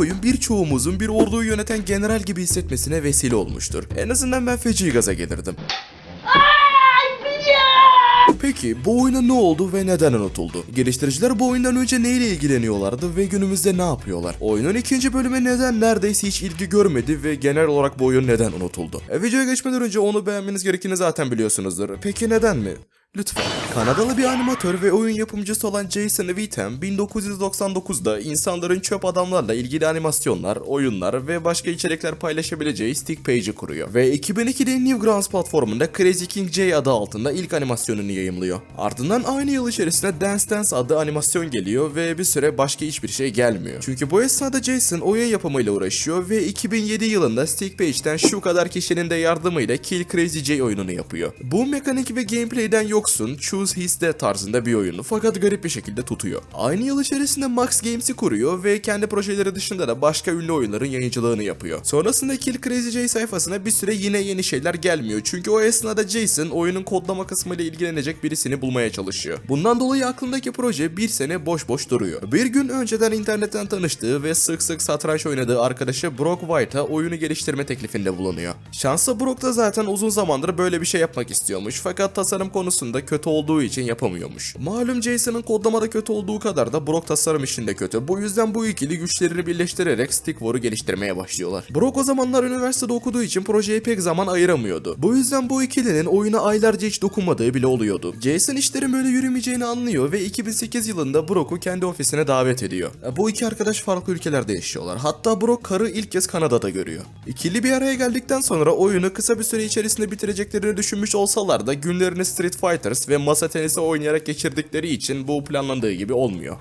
oyun birçoğumuzun bir orduyu yöneten general gibi hissetmesine vesile olmuştur. En azından ben feci gaza gelirdim. Peki bu oyuna ne oldu ve neden unutuldu? Geliştiriciler bu oyundan önce neyle ilgileniyorlardı ve günümüzde ne yapıyorlar? Oyunun ikinci bölümü neden neredeyse hiç ilgi görmedi ve genel olarak bu oyun neden unutuldu? E, videoya geçmeden önce onu beğenmeniz gerektiğini zaten biliyorsunuzdur. Peki neden mi? Lütfen. Kanadalı bir animatör ve oyun yapımcısı olan Jason Witten 1999'da insanların çöp adamlarla ilgili animasyonlar, oyunlar ve başka içerikler paylaşabileceği Stick Page'i kuruyor. Ve 2002'de Newgrounds platformunda Crazy King J adı altında ilk animasyonunu yayımlıyor. Ardından aynı yıl içerisinde Dance Dance adlı animasyon geliyor ve bir süre başka hiçbir şey gelmiyor. Çünkü bu esnada Jason oyun yapımıyla uğraşıyor ve 2007 yılında Stick Page'den şu kadar kişinin de yardımıyla Kill Crazy J oyununu yapıyor. Bu mekanik ve gameplay'den yoksun Choose His Death tarzında bir oyunu fakat garip bir şekilde tutuyor. Aynı yıl içerisinde Max Games'i kuruyor ve kendi projeleri dışında da başka ünlü oyunların yayıncılığını yapıyor. Sonrasında Kill Crazy J sayfasına bir süre yine yeni şeyler gelmiyor çünkü o esnada Jason oyunun kodlama kısmıyla ilgilenecek birisini bulmaya çalışıyor. Bundan dolayı aklındaki proje bir sene boş boş duruyor. Bir gün önceden internetten tanıştığı ve sık sık satranç oynadığı arkadaşı Brock White'a oyunu geliştirme teklifinde bulunuyor. Şansa Brock da zaten uzun zamandır böyle bir şey yapmak istiyormuş fakat tasarım konusunda kötü olduğu için yapamıyormuş. Malum Jason'ın kodlamada kötü olduğu kadar da Brock tasarım işinde kötü. Bu yüzden bu ikili güçlerini birleştirerek Stick War'u geliştirmeye başlıyorlar. Brock o zamanlar üniversitede okuduğu için projeye pek zaman ayıramıyordu. Bu yüzden bu ikilinin oyuna aylarca hiç dokunmadığı bile oluyordu. Jason işlerin böyle yürümeyeceğini anlıyor ve 2008 yılında Brock'u kendi ofisine davet ediyor. Bu iki arkadaş farklı ülkelerde yaşıyorlar. Hatta Brock karı ilk kez Kanada'da görüyor. İkili bir araya geldikten sonra oyunu kısa bir süre içerisinde bitireceklerini düşünmüş olsalar da günlerini Street Fighters ve masa tenisi oynayarak geçirdikleri için bu planlandığı gibi olmuyor.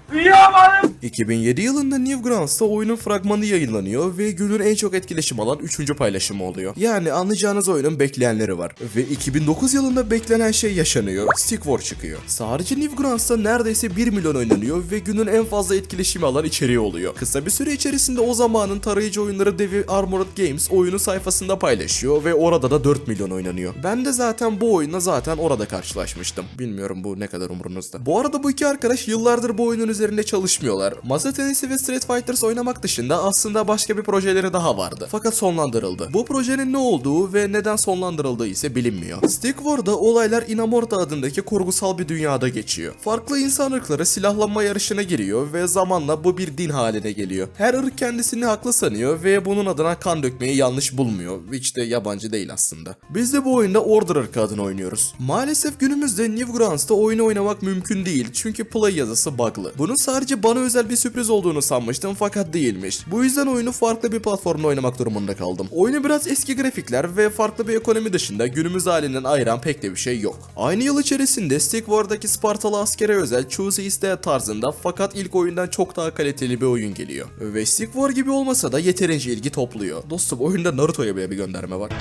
2007 yılında Newgrounds'ta oyunun fragmanı yayınlanıyor ve günün en çok etkileşim alan 3. paylaşımı oluyor. Yani anlayacağınız oyunun bekleyenleri var. Ve 2009 yılında beklenen şey yaşanıyor. Stick War çıkıyor. Sadece Newgrounds'ta neredeyse 1 milyon oynanıyor ve günün en fazla etkileşimi alan içeriği oluyor. Kısa bir süre içerisinde o zamanın tarayıcı oyunları devi Armored Games oyunu sayfasında paylaşıyor ve orada da 4 milyon oynanıyor. Ben de zaten bu oyunla zaten orada karşılaşmıştım. Bilmiyorum bu ne kadar umurunuzda. Bu arada bu iki arkadaş yıllardır bu oyunun üzerinde çalışmıyorlar. Masa tenisi ve Street Fighters oynamak dışında aslında başka bir projeleri daha vardı. Fakat sonlandırıldı. Bu projenin ne olduğu ve neden sonlandırıldığı ise bilinmiyor. Stick War'da olaylar Inamorta adındaki kurgusal bir dünyada geçiyor. Farklı insan ırkları silahlanma yarışına giriyor ve zamanla bu bir din haline geliyor. Her ırk kendisini haklı sanıyor ve bunun adına kan dökmeyi yanlış bulmuyor. Hiç de yabancı değil aslında. Biz de bu oyunda Order ırkı adına oynuyoruz. Maalesef günümüzde Newgrounds'ta oyunu oynamak mümkün değil çünkü play yazısı bug'lı. Bunun sadece bana özel bir sürpriz olduğunu sanmıştım fakat değilmiş. Bu yüzden oyunu farklı bir platformda oynamak durumunda kaldım. Oyunu biraz eski grafikler ve farklı bir ekonomi dışında günümüz halinden ayıran pek de bir şey yok. Aynı yıl içerisinde Stick War'daki Spartalı askere özel Choose Death tarzında fakat ilk oyundan çok daha kaliteli bir oyun geliyor. Ve Stick War gibi olmasa da yeterince ilgi topluyor. Dostum oyunda Naruto'ya bile bir gönderme var.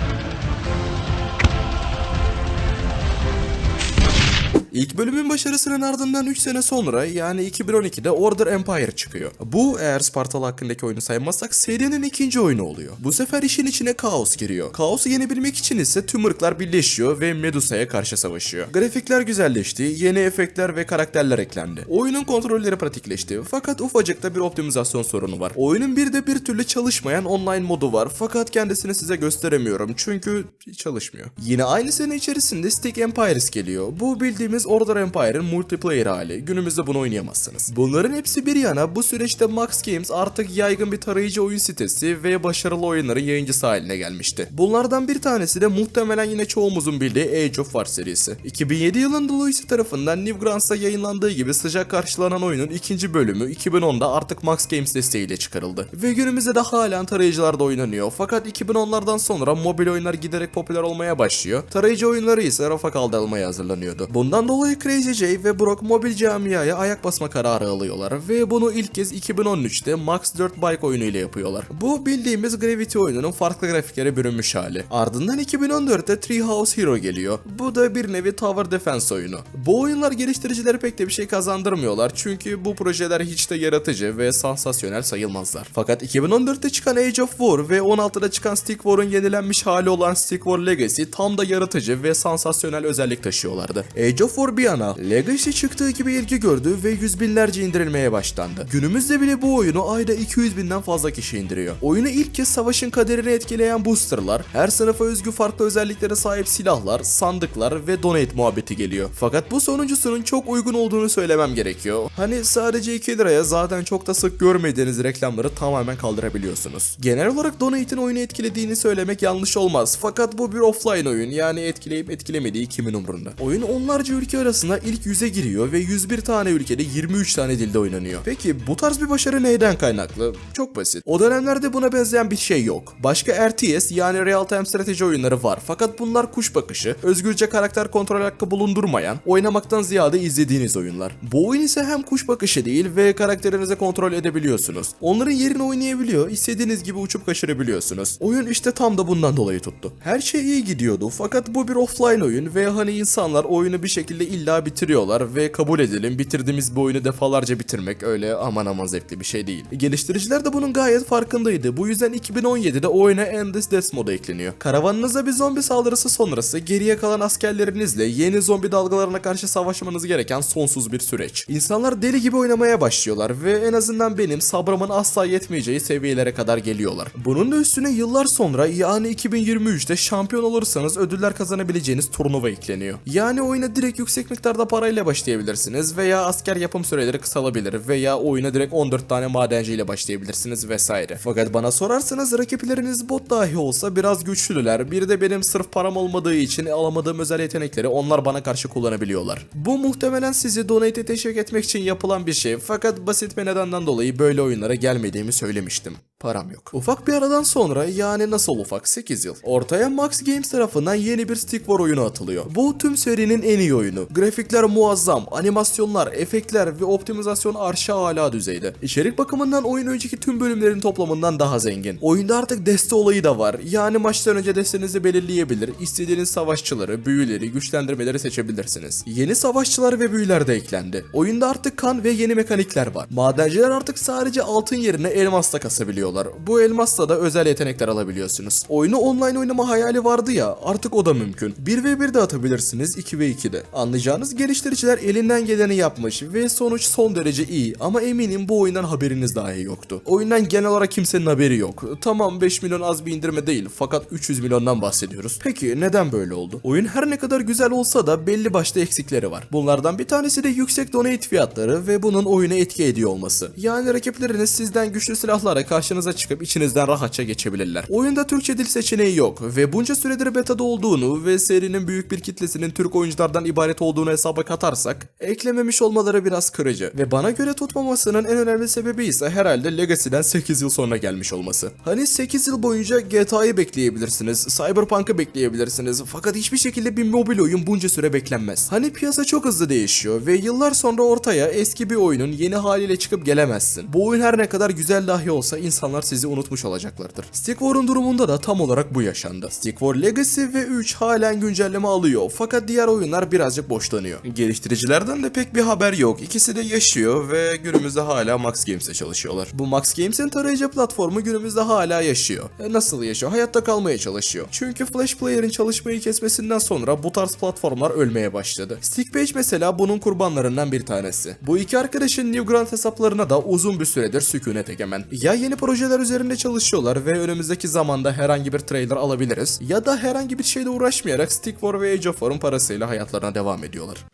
İlk bölümün başarısının ardından 3 sene sonra yani 2012'de Order Empire çıkıyor. Bu eğer Spartalı hakkındaki oyunu saymazsak serinin ikinci oyunu oluyor. Bu sefer işin içine kaos giriyor. Kaosu yenebilmek için ise tüm ırklar birleşiyor ve Medusa'ya karşı savaşıyor. Grafikler güzelleşti, yeni efektler ve karakterler eklendi. Oyunun kontrolleri pratikleşti fakat ufacık da bir optimizasyon sorunu var. Oyunun bir de bir türlü çalışmayan online modu var fakat kendisini size gösteremiyorum çünkü çalışmıyor. Yine aynı sene içerisinde Stick Empires geliyor. Bu bildiğimiz Order Empire'ın multiplayer hali. Günümüzde bunu oynayamazsınız. Bunların hepsi bir yana bu süreçte Max Games artık yaygın bir tarayıcı oyun sitesi ve başarılı oyunların yayıncısı haline gelmişti. Bunlardan bir tanesi de muhtemelen yine çoğumuzun bildiği Age of War serisi. 2007 yılında Louis tarafından Newgrounds'ta yayınlandığı gibi sıcak karşılanan oyunun ikinci bölümü 2010'da artık Max Games desteğiyle çıkarıldı. Ve günümüzde de halen tarayıcılarda oynanıyor. Fakat 2010'lardan sonra mobil oyunlar giderek popüler olmaya başlıyor. Tarayıcı oyunları ise rafa kaldırılmaya hazırlanıyordu. Bundan dolayı Crazy J ve Brock mobil camiaya ayak basma kararı alıyorlar ve bunu ilk kez 2013'te Max 4 Bike oyunu ile yapıyorlar. Bu bildiğimiz Gravity oyununun farklı grafiklere bürünmüş hali. Ardından 2014'te Treehouse Hero geliyor. Bu da bir nevi Tower Defense oyunu. Bu oyunlar geliştiricilere pek de bir şey kazandırmıyorlar çünkü bu projeler hiç de yaratıcı ve sansasyonel sayılmazlar. Fakat 2014'te çıkan Age of War ve 16'da çıkan Stick War'un yenilenmiş hali olan Stick War Legacy tam da yaratıcı ve sansasyonel özellik taşıyorlardı. Age of War bir yana Legacy çıktığı gibi ilgi gördü ve yüz binlerce indirilmeye başlandı. Günümüzde bile bu oyunu ayda 200 binden fazla kişi indiriyor. Oyunu ilk kez savaşın kaderini etkileyen boosterlar, her sınıfa özgü farklı özelliklere sahip silahlar, sandıklar ve donate muhabbeti geliyor. Fakat bu sonuncusunun çok uygun olduğunu söylemem gerekiyor. Hani sadece 2 liraya zaten çok da sık görmediğiniz reklamları tamamen kaldırabiliyorsunuz. Genel olarak donate'in oyunu etkilediğini söylemek yanlış olmaz. Fakat bu bir offline oyun yani etkileyip etkilemediği kimin umrunda. Oyun onlarca ülke arasında ilk 100'e giriyor ve 101 tane ülkede 23 tane dilde oynanıyor. Peki bu tarz bir başarı neyden kaynaklı? Çok basit. O dönemlerde buna benzeyen bir şey yok. Başka RTS yani real time strateji oyunları var. Fakat bunlar kuş bakışı, özgürce karakter kontrol hakkı bulundurmayan, oynamaktan ziyade izlediğiniz oyunlar. Bu oyun ise hem kuş bakışı değil ve karakterinizi kontrol edebiliyorsunuz. Onların yerini oynayabiliyor, istediğiniz gibi uçup kaçırabiliyorsunuz. Oyun işte tam da bundan dolayı tuttu. Her şey iyi gidiyordu fakat bu bir offline oyun ve hani insanlar oyunu bir şekilde illa bitiriyorlar ve kabul edelim bitirdiğimiz bu oyunu defalarca bitirmek öyle aman aman zevkli bir şey değil. Geliştiriciler de bunun gayet farkındaydı. Bu yüzden 2017'de oyuna Endless Death modu ekleniyor. Karavanınıza bir zombi saldırısı sonrası geriye kalan askerlerinizle yeni zombi dalgalarına karşı savaşmanız gereken sonsuz bir süreç. İnsanlar deli gibi oynamaya başlıyorlar ve en azından benim sabrımın asla yetmeyeceği seviyelere kadar geliyorlar. Bunun da üstüne yıllar sonra yani 2023'te şampiyon olursanız ödüller kazanabileceğiniz turnuva ekleniyor. Yani oyuna direkt yüksek miktarda parayla başlayabilirsiniz veya asker yapım süreleri kısalabilir veya oyuna direkt 14 tane madenciyle başlayabilirsiniz vesaire. Fakat bana sorarsanız rakipleriniz bot dahi olsa biraz güçlüler. Bir de benim sırf param olmadığı için alamadığım özel yetenekleri onlar bana karşı kullanabiliyorlar. Bu muhtemelen sizi donate teşvik etmek için yapılan bir şey fakat basit bir nedenden dolayı böyle oyunlara gelmediğimi söylemiştim. Param yok. Ufak bir aradan sonra yani nasıl ufak 8 yıl. Ortaya Max Games tarafından yeni bir Stick War oyunu atılıyor. Bu tüm serinin en iyi oyunu. Grafikler muazzam, animasyonlar, efektler ve optimizasyon arşa hala düzeyde. İçerik bakımından oyun önceki tüm bölümlerin toplamından daha zengin. Oyunda artık deste olayı da var. Yani maçtan önce destenizi belirleyebilir, istediğiniz savaşçıları, büyüleri, güçlendirmeleri seçebilirsiniz. Yeni savaşçılar ve büyüler de eklendi. Oyunda artık kan ve yeni mekanikler var. Madenciler artık sadece altın yerine elmasla kasabiliyorlar. Bu elmasla da özel yetenekler alabiliyorsunuz. Oyunu online oynama hayali vardı ya artık o da mümkün. 1v1 de atabilirsiniz 2v2 de. Anlayacağınız geliştiriciler elinden geleni yapmış ve sonuç son derece iyi ama eminim bu oyundan haberiniz dahi yoktu. Oyundan genel olarak kimsenin haberi yok. Tamam 5 milyon az bir indirme değil fakat 300 milyondan bahsediyoruz. Peki neden böyle oldu? Oyun her ne kadar güzel olsa da belli başlı eksikleri var. Bunlardan bir tanesi de yüksek donate fiyatları ve bunun oyuna etki ediyor olması. Yani rakipleriniz sizden güçlü silahlara karşınıza çıkıp içinizden rahatça geçebilirler. Oyunda Türkçe dil seçeneği yok ve bunca süredir beta'da olduğunu ve serinin büyük bir kitlesinin Türk oyunculardan ibaret olduğunu hesaba katarsak eklememiş olmaları biraz kırıcı ve bana göre tutmamasının en önemli sebebi ise herhalde Legacy'den 8 yıl sonra gelmiş olması. Hani 8 yıl boyunca GTA'yı bekleyebilirsiniz, Cyberpunk'ı bekleyebilirsiniz fakat hiçbir şekilde bir mobil oyun bunca süre beklenmez. Hani piyasa çok hızlı değişiyor ve yıllar sonra ortaya eski bir oyunun yeni haliyle çıkıp gelemezsin. Bu oyun her ne kadar güzel dahi olsa insanlar sizi unutmuş olacaklardır. Stick War'un durumunda da tam olarak bu yaşandı. Stick War Legacy ve 3 halen güncelleme alıyor fakat diğer oyunlar birazcık boşlanıyor. Geliştiricilerden de pek bir haber yok. İkisi de yaşıyor ve günümüzde hala Max Games'e çalışıyorlar. Bu Max Games'in tarayıcı platformu günümüzde hala yaşıyor. E nasıl yaşıyor? Hayatta kalmaya çalışıyor. Çünkü Flash Player'in çalışmayı kesmesinden sonra bu tarz platformlar ölmeye başladı. Stickpage mesela bunun kurbanlarından bir tanesi. Bu iki arkadaşın Newground hesaplarına da uzun bir süredir sükunet egemen. Ya yeni projeler üzerinde çalışıyorlar ve önümüzdeki zamanda herhangi bir trailer alabiliriz ya da herhangi bir şeyle uğraşmayarak Stick War ve Age of War'un parasıyla hayatlarına devam ediyorlar.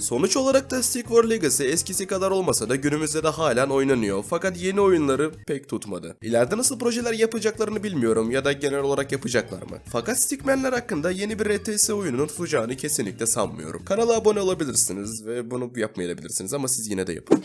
Sonuç olarak da Stick War Legacy eskisi kadar olmasa da günümüzde de halen oynanıyor fakat yeni oyunları pek tutmadı. İleride nasıl projeler yapacaklarını bilmiyorum ya da genel olarak yapacaklar mı? Fakat Stickman'ler hakkında yeni bir RTS oyununun tutacağını kesinlikle sanmıyorum. Kanala abone olabilirsiniz ve bunu yapmayabilirsiniz ama siz yine de yapın.